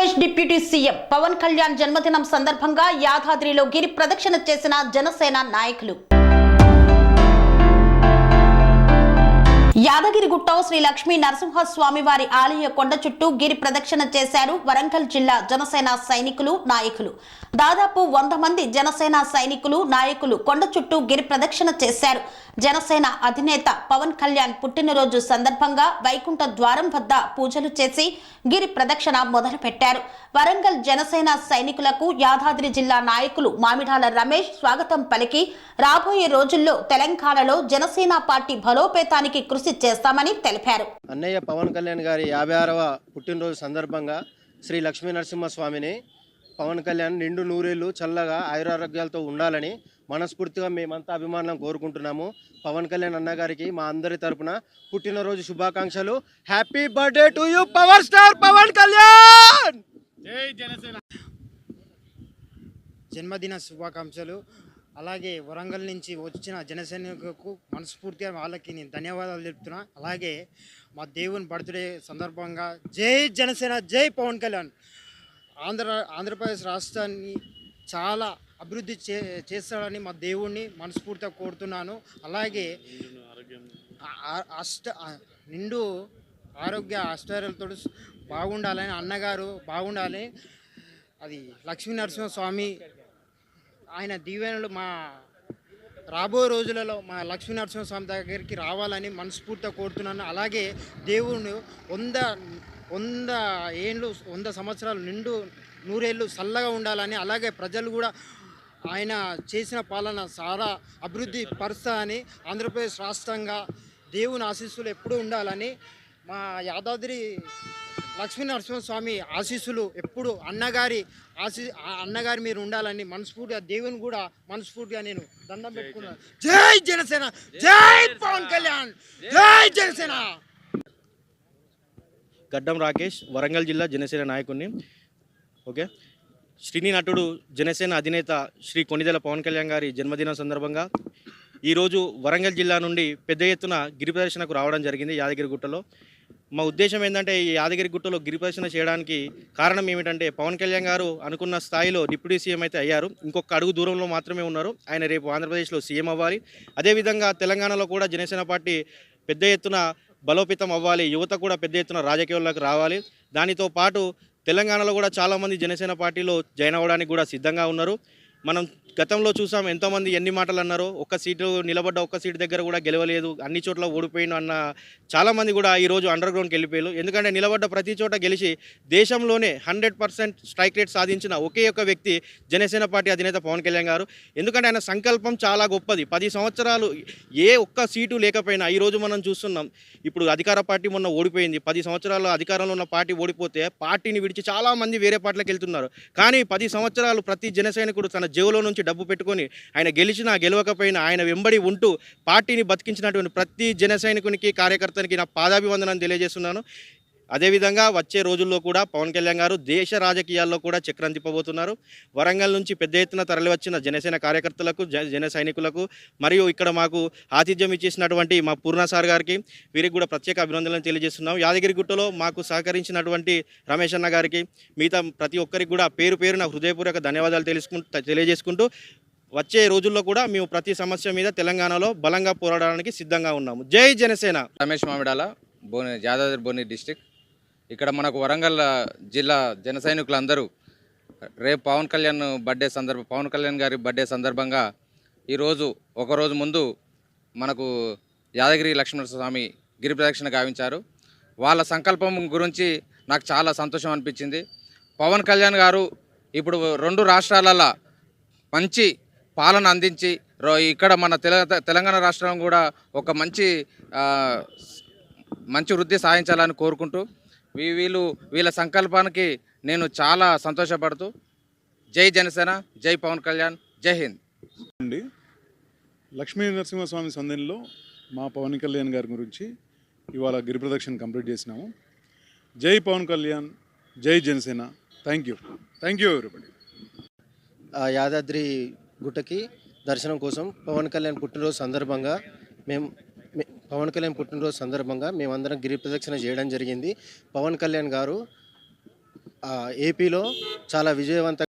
Andhra Pradesh deputy CM Pawan Kalyan జన్మదినం సందర్భంగా యాదాద్రిలో గిరి ప్రదక్షిణ చేసిన జనసేన నాయకులు. యాదగిరిగుట్ట శ్రీ లక్ష్మీ నరసింహస్వామి వారి ఆలయ కొండ చుట్టూ గిరి ప్రదక్షిణ చేశారు వరంగల్ జిల్లా జనసేన సైనికులు నాయకులు. దాదాపు వంద మంది జనసేన సైనికులు నాయకులు కొండ చుట్టూ గిరి ప్రదక్షిణ చేశారు. జనసేన అధినేత పవన్ కళ్యాణ్ పుట్టినరోజు సందర్భంగా వైకుంఠ ద్వారం వద్ద పూజలు చేసి గిరి ప్రదక్షిణ మొదలుపెట్టారు. వరంగల్ జనసేన సైనికులకు యాదాద్రి జిల్లా నాయకులు మామిడాల రమేష్ స్వాగతం పలికి రాబోయే రోజుల్లో తెలంగాణలో జనసేన పార్టీ బలోపేతానికి కృషి చేస్తామని తెలిపారు. అన్నయ్య పవన్ కళ్యాణ్ గారి యాభై ఆరవ పుట్టినరోజు సందర్భంగా శ్రీ లక్ష్మీ నరసింహస్వామిని పవన్ కళ్యాణ్ నిండు నూరేళ్ళు చల్లగా ఆయురారోగ్యాలతో ఉండాలని మనస్ఫూర్తిగా మేమంతా అభిమానం కోరుకుంటున్నాము. పవన్ కళ్యాణ్ అన్న గారికి మా అందరి తరపున పుట్టినరోజు శుభాకాంక్షలు. Happy birthday to you power star Pawan Kalyan జన్మదిన శుభాకాంక్షలు. అలాగే వరంగల్ నుంచి వచ్చిన జనసైనికులకు మనస్ఫూర్తిగా వాళ్ళకి నేను ధన్యవాదాలు తెలుపుతున్నా. అలాగే మా దేవుని బర్త్డే సందర్భంగా జై జనసేన జై పవన్ కళ్యాణ్. ఆంధ్ర ఆంధ్రప్రదేశ్ రాష్ట్రాన్ని చాలా అభివృద్ధి చే చేస్తాడని మా దేవుణ్ణి మనస్ఫూర్తిగా కోరుతున్నాను. అలాగే అష్ట నిండు ఆరోగ్య ఆశ్చర్యాలతో బాగుండాలని అన్నగారు బాగుండాలి. అది లక్ష్మీ నరసింహస్వామి ఆయన దీవెనలు మా రాబోయే రోజులలో మా లక్ష్మీ నరసింహస్వామి దగ్గరికి రావాలని మనస్ఫూర్తిగా కోరుతున్నాను. అలాగే దేవుడు వంద వంద ఏళ్ళు వంద సంవత్సరాలు నిండు నూరేళ్ళు చల్లగా ఉండాలని అలాగే ప్రజలు కూడా ఆయన చేసిన పాలన చాలా అభివృద్ధి పరుస్తాయని ఆంధ్రప్రదేశ్ రాష్ట్రంగా దేవుని ఆశీస్సులు ఎప్పుడూ ఉండాలని మా యాదాద్రి లక్ష్మీ నరసింహస్వామి ఆశీస్సులు ఎప్పుడు అన్నగారి ఆశీ ఆ అన్నగారి మీరు ఉండాలని మనస్ఫూర్తిగా దేవుని కూడా మనస్ఫూర్తిగా నేను దండం పెట్టుకున్నాను జై జనసేన! జై పవన్ కళ్యాణ్! జై జనసేన! గడ్డం రాకేష్ వరంగల్ జిల్లా జనసేన నాయకుడిని. ఓకే? శ్రీని నటుడు జనసేన అధినేత శ్రీ కొనిదెల పవన్ కళ్యాణ్ గారి జన్మదినం సందర్భంగా ఈరోజు వరంగల్ జిల్లా నుండి పెద్ద ఎత్తున గిరి ప్రదర్శనకు రావడం జరిగింది యాదగిరిగుట్టలో మా ఉద్దేశం ఏంటంటే ఈ యాదగిరిగుట్టలో గిరి ప్రదర్శన చేయడానికి కారణం ఏమిటంటే పవన్ కళ్యాణ్ గారు అనుకున్న స్థాయిలో డిప్యూటీ సీఎం అయితే అయ్యారు. ఇంకొక అడుగు దూరంలో మాత్రమే ఉన్నారు. ఆయన రేపు ఆంధ్రప్రదేశ్లో సీఎం అవ్వాలి. అదేవిధంగా తెలంగాణలో కూడా జనసేన పార్టీ పెద్ద ఎత్తున బలోపేతం అవ్వాలి. యువత కూడా పెద్ద ఎత్తున రాజకీయాల్లోకి రావాలి. దానితో పాటు తెలంగాణలో కూడా చాలామంది జనసేన పార్టీలో జాయిన్ అవ్వడానికి కూడా సిద్ధంగా ఉన్నారు. మనం గతంలో చూసాం ఎంతోమంది ఎన్ని మాటలు అన్నారో ఒక్క సీటు నిలబడ్డ ఒక్క సీటు దగ్గర కూడా గెలవలేదు అన్ని చోట్ల ఓడిపోయిన అన్న చాలామంది కూడా ఈరోజు అండర్ గ్రౌండ్కి వెళ్ళిపోయారు. ఎందుకంటే నిలబడ్డ ప్రతి చోట గెలిచి దేశంలోనే హండ్రెడ్ పర్సెంట్ స్ట్రైక్ రేట్ సాధించిన ఒకే ఒక వ్యక్తి జనసేన పార్టీ అధినేత పవన్ కళ్యాణ్ గారు. ఎందుకంటే ఆయన సంకల్పం చాలా గొప్పది. పది సంవత్సరాలు ఏ ఒక్క సీటు లేకపోయినా ఈరోజు మనం చూస్తున్నాం ఇప్పుడు అధికార పార్టీ మొన్న ఓడిపోయింది. పది సంవత్సరాలు అధికారంలో ఉన్న పార్టీ ఓడిపోతే పార్టీని విడిచి చాలామంది వేరే పార్టీలకు వెళ్తున్నారు. కానీ పది సంవత్సరాలు ప్రతి జనసైనికుడు తన జేబులో నుంచి డబ్బు పెట్టుకొని ఆయన గెలిచినా గెలవకపోయినా ఆయన వెంబడి ఉంటూ పార్టీని బతికించినటువంటి ప్రతి జన సైనికునికి కార్యకర్తనికి నా పాదాభివందనాన్ని తెలియజేస్తున్నాను. అదేవిధంగా వచ్చే రోజుల్లో కూడా పవన్ కళ్యాణ్ గారు దేశ రాజకీయాల్లో కూడా చక్రం తిప్పబోతున్నారు. వరంగల్ నుంచి పెద్ద ఎత్తున తరలివచ్చిన జనసేన కార్యకర్తలకు జన సైనికులకు మరియు ఇక్కడ మాకు ఆతిథ్యం ఇచ్చేసినటువంటి మా పూర్ణ సార్ గారికి వీరికి కూడా ప్రత్యేక అభినందనలు తెలియజేస్తున్నాం. యాదగిరిగుట్టలో మాకు సహకరించినటువంటి రమేష్ అన్న గారికి మిగతా ప్రతి ఒక్కరికి కూడా పేరు పేరున హృదయపూర్వక ధన్యవాదాలు తెలుసుకుంటూ తెలియజేసుకుంటూ వచ్చే రోజుల్లో కూడా మేము ప్రతి సమస్య మీద తెలంగాణలో బలంగా పోరాడడానికి సిద్ధంగా ఉన్నాము. జై జనసేన! రమేష్ మామిడాల బోని యాదాద్రి బోని డిస్టిక్ ఇక్కడ మనకు వరంగల్ జిల్లా జన సైనికులందరూ రేపు పవన్ కళ్యాణ్ బర్త్డే సందర్భ పవన్ కళ్యాణ్ గారి బర్త్డే సందర్భంగా ఈరోజు ఒకరోజు ముందు మనకు యాదగిరి లక్ష్మణస్వామి గిరి ప్రదక్షిణ గావించారు. వాళ్ళ సంకల్పం గురించి నాకు చాలా సంతోషం అనిపించింది. పవన్ కళ్యాణ్ గారు ఇప్పుడు రెండు రాష్ట్రాలలో మంచి పాలన అందించి రో- ఇక్కడ మన తెల తెలంగాణ రాష్ట్రం కూడా ఒక మంచి మంచి వృద్ధి సాధించాలని కోరుకుంటూ వీళ్ళు వీళ్ళ సంకల్పానికి నేను చాలా సంతోషపడుతూ జై జనసేన జై పవన్ కళ్యాణ్ జై హింద్. అండి లక్ష్మీ నరసింహస్వామి సందనిలో మా పవన్ కళ్యాణ్ గారి గురించి ఇవాళ గిరి ప్రదక్షిణ కంప్లీట్ చేసినాము. జై పవన్ కళ్యాణ్ జై Janasena. Thank you thank you everybody ఆ యాదాద్రి గుట్టకి దర్శనం కోసం పవన్ కళ్యాణ్ పుట్టినరోజు సందర్భంగా మేము పవన్ కళ్యాణ్ పుట్టినరోజు సందర్భంగా మేమందరం గిరి ప్రదక్షిణ చేయడం జరిగింది. పవన్ కళ్యాణ్ గారు ఏపీలో చాలా విజయవంతంగా